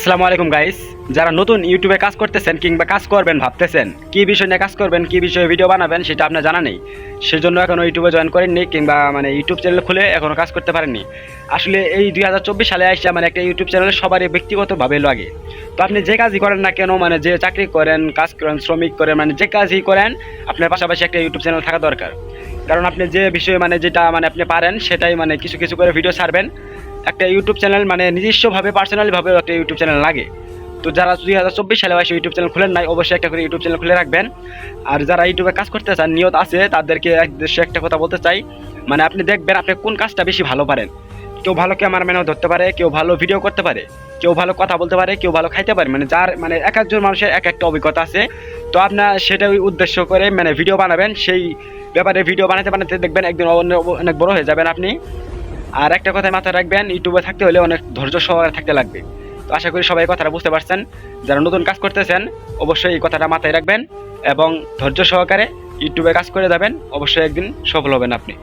আসসালামু আলাইকুম গাইস যারা নতুন ইউটিউবে কাজ করতেছেন কিংবা কাজ করবেন, ভাবতেছেন কি বিষয় নিয়ে কাজ করবেন, কি বিষয়ে ভিডিও বানাবেন, সেটা আপনার জানা নেই। সেজন্য এখনও ইউটিউবে জয়েন করেননি কিংবা মানে ইউটিউব চ্যানেল খুলে এখনও কাজ করতে পারেননি। আসলে এই দুই হাজার চব্বিশ সালে আসছে মানে একটা ইউটিউব চ্যানেলে সবারই ব্যক্তিগতভাবে লাগে। তো আপনি যে কাজই করেন না কেন মানে যে চাকরি করেন, কাজ করেন, শ্রমিক করেন মানে যে কাজই করেন, আপনার পাশাপাশি একটা ইউটিউব চ্যানেল থাকা দরকার। কারণ আপনি যে বিষয়ে মানে যেটা মানে আপনি পারেন, সেটাই মানে কিছু কিছু করে ভিডিও ছাড়বেন। একটা ইউটিউব চ্যানেল মানে নিজস্বভাবে পার্সোনালিভাবে একটা ইউটিউব চ্যানেল লাগে। তো যারা দুই হাজার চব্বিশ সালে বয়সে ইউটিউব চ্যানেল খুলেন নাই, অবশ্যই একটা করে ইউটিউব চ্যানেল খুলে রাখবেন। আর যারা ইউটিউবে কাজ করতে চান, নিয়ত আছে, তাদেরকে এক দেশে একটা কথা বলতে চাই। মানে আপনি দেখবেন আপনি কোন কাজটা বেশি ভালো পারেন। কেউ ভালো ক্যামেরাম্যানও ধরতে পারে, কেউ ভালো ভিডিও করতে পারে, কেউ ভালো কথা বলতে পারে, কেউ ভালো খাইতে পারে। মানে যার মানে এক একজন মানুষের এক একটা অভিজ্ঞতা আছে। তো আপনার সেটাই উদ্দেশ্য করে মানে ভিডিও বানাবেন, সেই ব্যাপারে ভিডিও বানাতে বানাতে দেখবেন একদিন অনেক বড় হয়ে যাবেন আপনি। আর একটা কথা মাথায় রাখবেন ইউটিউবে থাকতে হলে অনেক ধৈর্য সহকারে থাকতে লাগবে। তো আশা করি সবাই কথাটা বুঝতে পারছেন। যারা নতুন কাজ করতেছেন, অবশ্যই এই কথাটা মাথায় রাখবেন এবং ধৈর্য সহকারে ইউটিউবে কাজ করে যাবেন। অবশ্যই একদিন সফল হবেন আপনি।